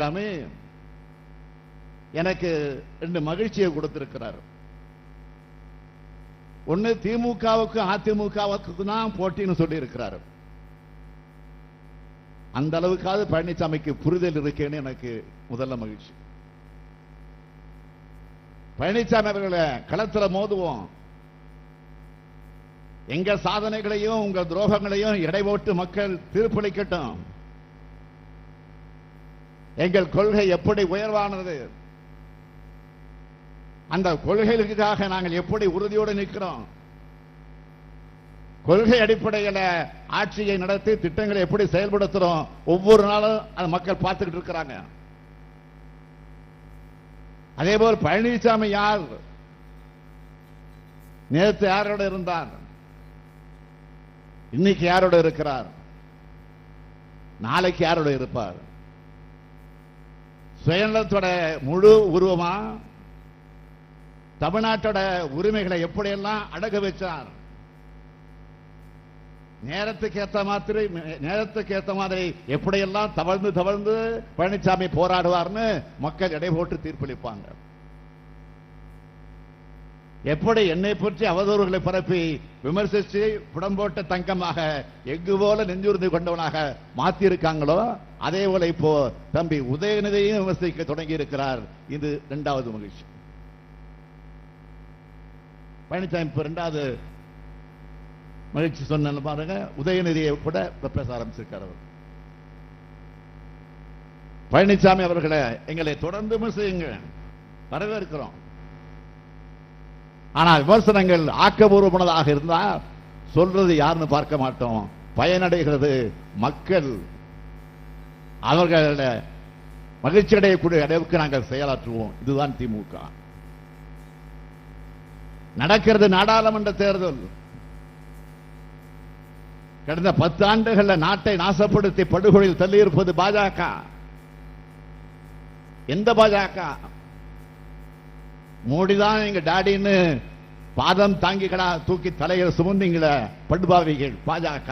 எல்லாமே எனக்கு ரெண்டு மகிழ்ச்சியை கொடுத்திருக்கிறார். ஒண்ணு திமுகவுக்கு அதிமுகவுக்கு தான் போட்டின்னு சொல்லி இருக்கிறார் அந்த அளவுக்காவது பழனிசாமிக்கு புரிதல் இருக்கேன்னு எனக்கு முதல்ல மகிழ்ச்சி. பழனிசாமி அவர்களை களத்துல மோதுவோம். எங்க சாதனைகளையும் உங்க துரோகங்களையும் எடை போட்டு மக்கள் தீர்ப்பளிக்கட்டும். எங்கள் கொள்கை எப்படி உயர்வானது? அந்த கொள்கைகளுக்காக நாங்கள் எப்படி உறுதியோடு நிற்கிறோம்? கொள்கை அடிப்படையில் ஆட்சியை நடத்தி திட்டங்களை எப்படி செயல்படுத்துறோம்? ஒவ்வொரு நாளும் அது மக்கள் பார்த்துக்கிட்டு இருக்கிறாங்க. அதே போல் பழனிசாமி யார்? நேற்று யாரோட இருந்தார்? இன்னைக்கு யாரோட இருக்கிறார்? நாளைக்கு யாரோட இருப்பார்? சுயநலத்தோட முழு உருவமா தமிழ்நாட்டோட உரிமைகளை எப்படியெல்லாம் அடகு வச்சார்? நேரத்துக்கு ஏத்த மாதிரி நேரத்துக்கு ஏத்த மாதிரி எப்படியெல்லாம் தவழ்ந்து தவழ்ந்து பழனிசாமி போராடுவார்னு மக்கள் எடை போட்டு தீர்ப்பளிப்பாங்க. எப்படி என்னை பற்றி அவதூறுகளை பரப்பி விமர்சிச்சு புடம்போட்ட தங்கமாக எங்கு போல நெஞ்சுறுதி கொண்டவனாக மாத்தி இருக்காங்களோ அதே போல இப்போ தம்பி உதயநிதியையும் விமர்சிக்க தொடங்கி இருக்கிறார் இது இரண்டாவது மகிழ்ச்சி. பழனிசாமி இப்போ இரண்டாவது மகிழ்ச்சி சொன்ன பாருங்க. உதயநிதியை கூட பேச ஆரம்பிச்சிருக்கார் அவர். பழனிசாமி அவர்களை எங்களை தொடர்ந்து விமர்சியுங்க வரவேற்கிறோம். ஆனா விமர்சனங்கள் ஆக்கபூர்வமானதாக இருந்தா சொல்றது யாருன்னு பார்க்க மாட்டோம். பயனடைகிறது மக்கள். அவர்கள மகிழ்ச்சி அடையக்கூடிய அளவுக்கு நாங்கள் செயலாற்றுவோம். இதுதான் திமுக. நடக்கிறது நாடாளுமன்ற தேர்தல். கடந்த பத்து ஆண்டுகள்ல நாட்டை நாசப்படுத்தி படுகொலையில் தள்ளியிருப்பது பாஜக. எந்த பாஜக? மோடிதான் எங்க டாடின்னு பாதம் தாங்கிகளா தூக்கி தலையில சுமந்தீங்கள படுபாவிகள் பாஜக.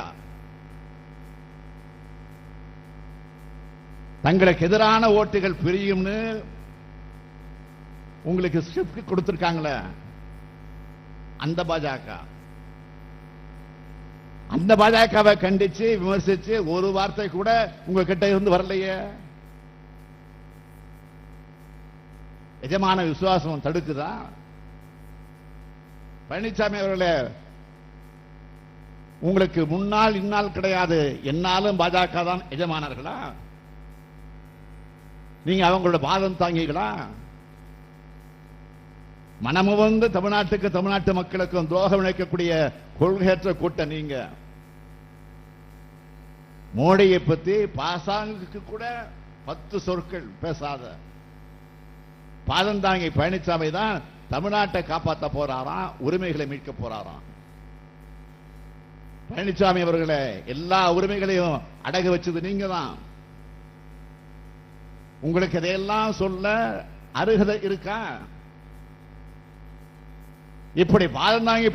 தங்களுக்கு எதிரான ஓட்டுகள் பிரியும்னு உங்களுக்கு ஸ்கிரிப்ட் கொடுத்திருக்காங்களே அந்த பாஜக. அந்த பாஜகவை கண்டிச்சு விமர்சிச்சு ஒரு வார்த்தை கூட உங்ககிட்ட இருந்து வரலையே. எஜமான விசுவாசம் தடுக்குதா? பழனிசாமி அவர்களே உங்களுக்கு முன்னால் இன்னால் கிடையாது என்னாலும் பாஜக தான் எஜமானர்களா? நீங்க அவங்களோட பாதம் தாங்கிகளா? மனமுவந்து தமிழ்நாட்டுக்கு தமிழ்நாட்டு மக்களுக்கும் துரோகம் இணைக்கக்கூடிய கொள்கையற்ற கூட்டம் நீங்க. மோடியை பத்தி பாசாங்குக்கு கூட பத்து சொற்கள் பேசாத. பாதந்தாங்கி பழனிசாமி தான் தமிழ்நாட்டை காப்பாற்ற போறாராம் உரிமைகளை மீட்க போறாராம். பழனிசாமி அவர்களே எல்லா உரிமைகளையும் அடகு வச்சது நீங்க தான் உங்களுக்கு இதையெல்லாம் சொல்ல அருகதை இருக்கா? இப்படி பாதந்தாங்கி